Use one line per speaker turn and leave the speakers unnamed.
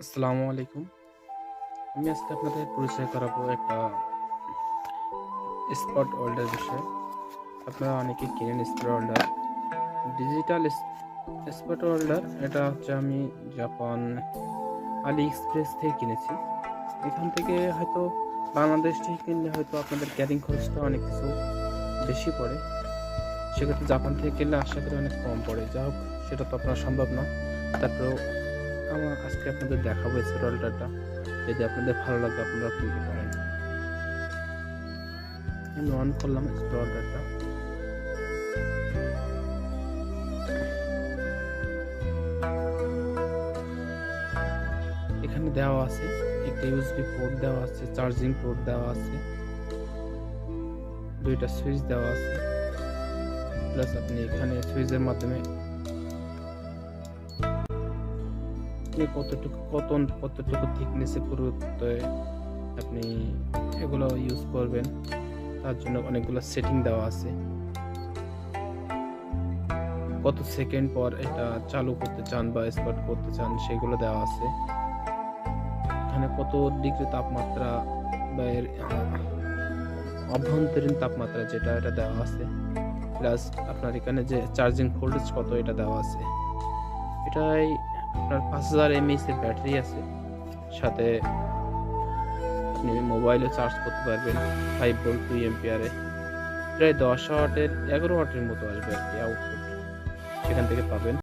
আসসালামু আলাইকুম। আমি আজকে আপনাদের পরিচয় করাবো একটা স্পট ওয়েল্ডার বিষয়ে। আপনারা অনেকে কিনেন spot welder digital spot welder এটা হচ্ছে আমি জাপান আলি এক্সপ্রেস থেকে কিনেছি। এখান থেকে হয়তো বাংলাদেশ থেকে কিনলে হয়তো আপনাদের ক্যারিং খরচটা অনেক কিছু বেশি পড়ে। সেক্ষেত্রে জাপান থেকে কিনলে আশা করি অনেক কম পড়ে। যা হোক, সেটা তো আপনার সম্ভব না। তারপরেও আমার আজকে আপনাদের দেখাবো স্ক্রলটারটা যদি আপনাদের ভালো লাগে, আপনারা কিনতে পারেন আমি অন করলাম স্ক্রলটারটা এখানে দেওয়া আছে একটা ইউএসবি পোর্ট দেওয়া আছে চার্জিং পোর্ট দেওয়া আছে, দুইটা সুইচ দেওয়া আছে। প্লাস আপনি এখানে সুইচের মাধ্যমে আপনি কতটুকু, কত, কতটুকু থিকনেসে পুরোতে আপনি এগুলো ইউজ করবেন, তার জন্য অনেকগুলো সেটিং দেওয়া আছে। কত সেকেন্ড পর এটা চালু করতে চান বা স্পট করতে চান, সেগুলো দেওয়া আছে। এখানে কত ডিগ্রি তাপমাত্রা বা এর অভ্যন্তরীণ তাপমাত্রা যেটা, এটা দেওয়া আছে। প্লাস আপনার এখানে যে চার্জিং ভোল্টেজ কত, এটা দেওয়া আছে। এটাই আপনার পাঁচ হাজার এমএইচ এর ব্যাটারি আছে। সাথে আপনি মোবাইলে চার্জ করতে পারবেন ফাইভ ভোল্ট দুই এমপিয়ারে প্রায় দশ ওয়াটের এগারো ওয়াটের মতো আসবে আর কি আউটপুট সেখান থেকে পাবেন।